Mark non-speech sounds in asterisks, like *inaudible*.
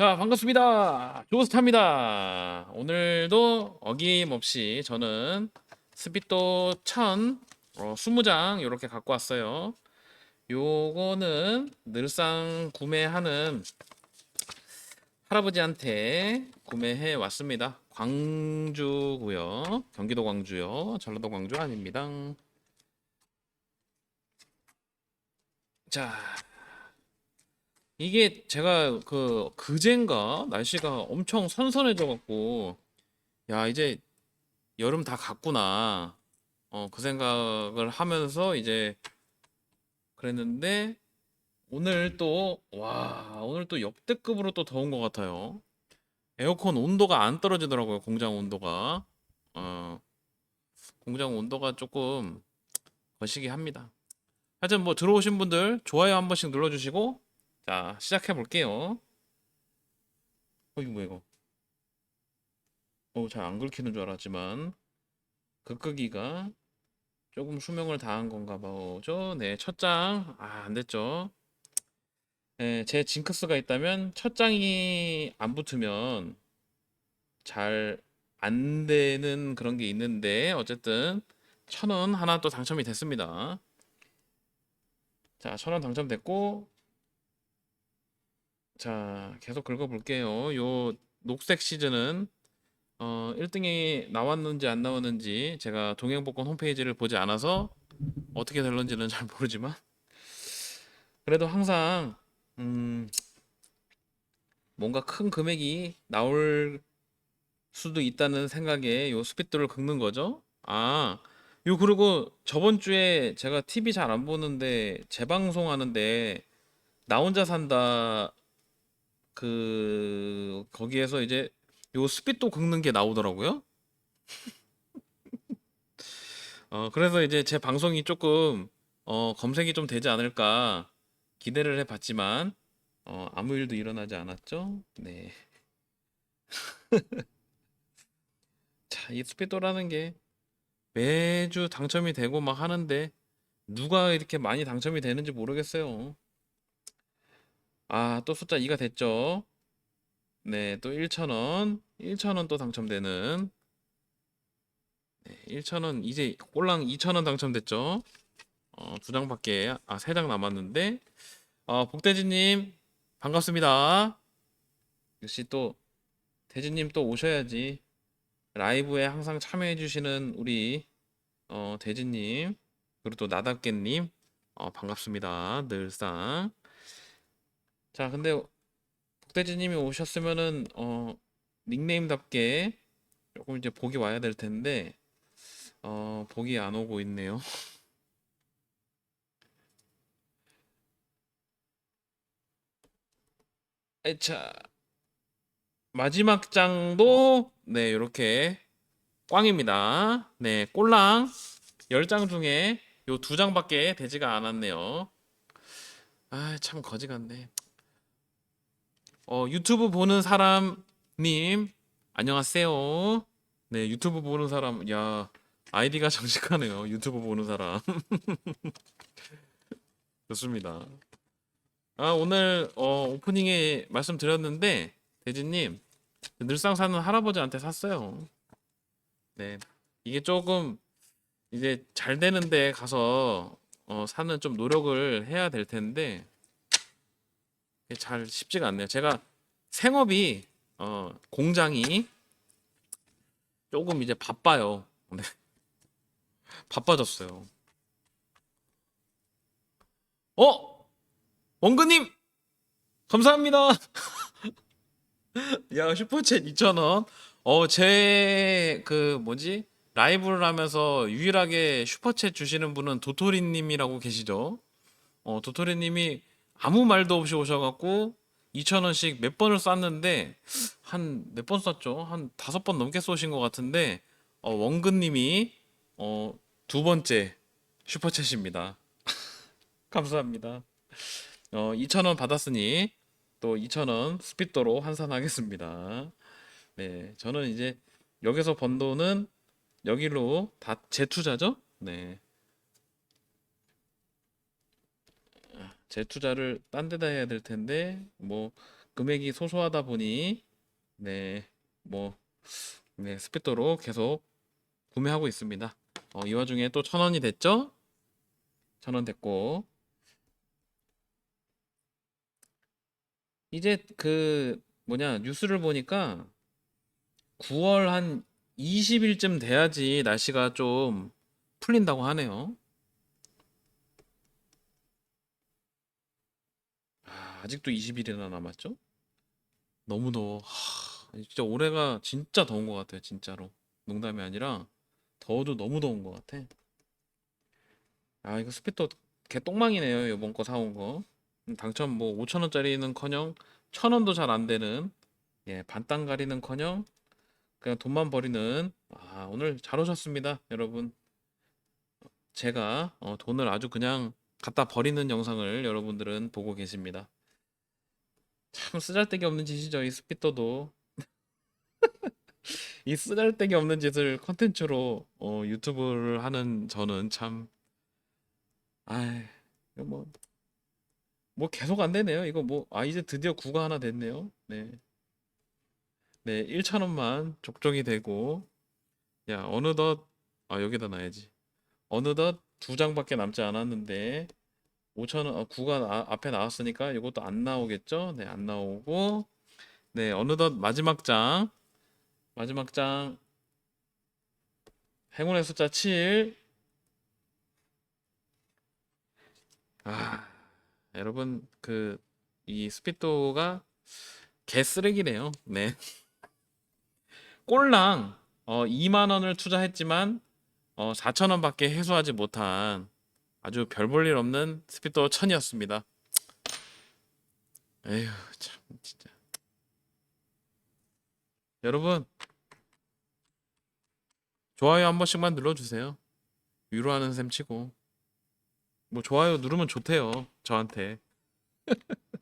자, 반갑습니다. 조스타입니다. 오늘도 어김없이 저는 스피또 1000 어, 20장 이렇게 갖고 왔어요. 요거는 늘상 구매하는 할아버지한테 구매해 왔습니다. 광주고요. 경기도 광주요. 전라도 광주 아닙니다. 자, 이게 제가 그 그젠가 날씨가 엄청 선선해져 갖고 야 이제 여름 다 갔구나. 어 그 생각을 하면서 이제 그랬는데 오늘 또 와 오늘 또 역대급으로 또 더운 것 같아요. 에어컨 온도가 안 떨어지더라고요 공장 온도가. 어 공장 온도가 조금 거시기 합니다. 하여튼 뭐 들어오신 분들 좋아요 한 번씩 눌러주시고 자, 시작해 볼게요. 어, 이거 뭐야, 이거? 어, 잘 안 긁히는 줄 알았지만, 극극이가 조금 수명을 다한 건가 봐죠. 네, 첫 장, 아, 안 됐죠. 네, 제 징크스가 있다면, 첫 장이 안 붙으면 잘 안 되는 그런 게 있는데, 어쨌든, 천 원 하나 또 당첨이 됐습니다. 자, 천 원 당첨됐고, 자, 계속 긁어볼게요. 요 녹색 시즌은 어, 1등이 나왔는지 안 나왔는지 제가 동행복권 홈페이지를 보지 않아서 어떻게 될런지는 잘 모르지만 그래도 항상 음, 뭔가 큰 금액이 나올 수도 있다는 생각에 요 스피드를 긁는 거죠. 아, 요 그리고 저번 주에 제가 TV 잘 안 보는데 재방송 하는데 나 혼자 산다 그 거기에서 이제 요 스피드 긁는 게 나오더라고요. *laughs* 어 그래서 이제 제 방송이 조금 어 검색이 좀 되지 않을까 기대를 해봤지만 어 아무 일도 일어나지 않았죠. 네. *laughs* 자, 이 스피도라는 게 매주 당첨이 되고 막 하는데 누가 이렇게 많이 당첨이 되는지 모르겠어요. 아, 또 숫자 2가 됐죠. 네, 또 1,000원. 1,000원 또 당첨되는. 네, 1,000원. 이제 꼴랑 2,000원 당첨됐죠. 어, 두 장밖에, 아, 세 장 남았는데. 어, 복대지님, 반갑습니다. 역시 또, 대지님 또 오셔야지. 라이브에 항상 참여해주시는 우리, 어, 대지님, 그리고 또 나답게님, 어, 반갑습니다. 늘상. 자, 근데 복대지님이 오셨으면은 어 닉네임답게 조금 이제 복이 와야 될 텐데 어 복이 안 오고 있네요. *laughs* 에차 마지막 장도 네 이렇게 꽝입니다. 네 꼴랑 10장 중에 요 두 장밖에 되지가 않았네요. 아 참 거지 같네. 어, 유튜브 보는 사람님, 안녕하세요. 네, 유튜브 보는 사람, 야, 아이디가 *laughs* 정직하네요. 유튜브 보는 사람. *laughs* 좋습니다. 아, 오늘, 어, 오프닝에 말씀드렸는데, 대진님, 늘상 사는 할아버지한테 샀어요. 네, 이게 조금, 이제 잘 되는데 가서, 어, 사는 좀 노력을 해야 될 텐데, 잘 쉽지가 않네요. 제가 생업이 어, 공장이 조금 이제 바빠요. *laughs* 네. 바빠졌어요. 어? 원근님 감사합니다. *laughs* 야 슈퍼챗 2,000원. 어, 제 그 뭐지? 라이브를 하면서 유일하게 슈퍼챗 주시는 분은 도토리님이라고 계시죠? 어, 도토리님이 아무 말도 없이 오셔갖고 2,000원씩 몇 번을 쐈는데 한 몇 번 쐈죠? 한 다섯 번 넘게 쏘신 것 같은데 어, 원근님이 어, 두 번째 슈퍼챗입니다. *laughs* 감사합니다. 어, 2,000원 받았으니 또 2,000원 스피또로 환산하겠습니다. 네, 저는 이제 여기서 번 돈은 여기로 다 재투자죠? 네. 재투자를 딴 데다 해야 될 텐데 뭐 금액이 소소하다 보니 네, 뭐 네, 스피또로 계속 구매하고 있습니다. 어, 이 와중에 또 천 원이 됐죠? 천 원 됐고 이제 그 뭐냐 뉴스를 보니까 9월 한 20일쯤 돼야지 날씨가 좀 풀린다고 하네요. 아, 아직도 20일이나 남았죠? 너무 더워. 하, 진짜 올해가 진짜 더운 것 같아요, 진짜로. 농담이 아니라 더워도 너무 더운 것 같아. 아, 이거 스피터 개똥망이네요, 이번 거 사온 거. 음, 당첨 뭐 5천 원짜리는커녕 천 원도 잘 안 되는 예, 반땅 가리는커녕 그냥 돈만 버리는 아, 오늘 잘 오셨습니다, 여러분. 제가 어, 돈을 아주 그냥 갖다 버리는 영상을 여러분들은 보고 계십니다. 참 쓰잘데기 없는 짓이죠, 이 스피터도. *laughs* 이 쓰잘데기 없는 짓을 컨텐츠로 어, 유튜브를 하는 저는 참, 아이, 이거 뭐, 뭐 계속 안 되네요. 이거 뭐, 아, 이제 드디어 구가 하나 됐네요. 네. 네, 1,000원만 족족이 되고, 야, 어느덧, 아, 여기다 놔야지. 어느덧 두 장밖에 남지 않았는데, 5,000원, 어, 구가 나- 앞에 나왔으니까 이것도 안 나오겠죠? 네, 안 나오고, 네, 어느덧 마지막 장, 마지막 장, 행운의 숫자 7. 아, 여러분, 그, 이 스피또가 개 쓰레기네요. 네. 꼴랑, 어, 2만 원을 투자했지만, 어, 4천 원밖에 해소하지 못한 아주 별 볼 일 없는 스피또 1000이었습니다. 에휴, 참, 진짜. 여러분, 좋아요 한 번씩만 눌러주세요. 위로하는 셈 치고. 뭐, 좋아요 누르면 좋대요. 저한테. *laughs*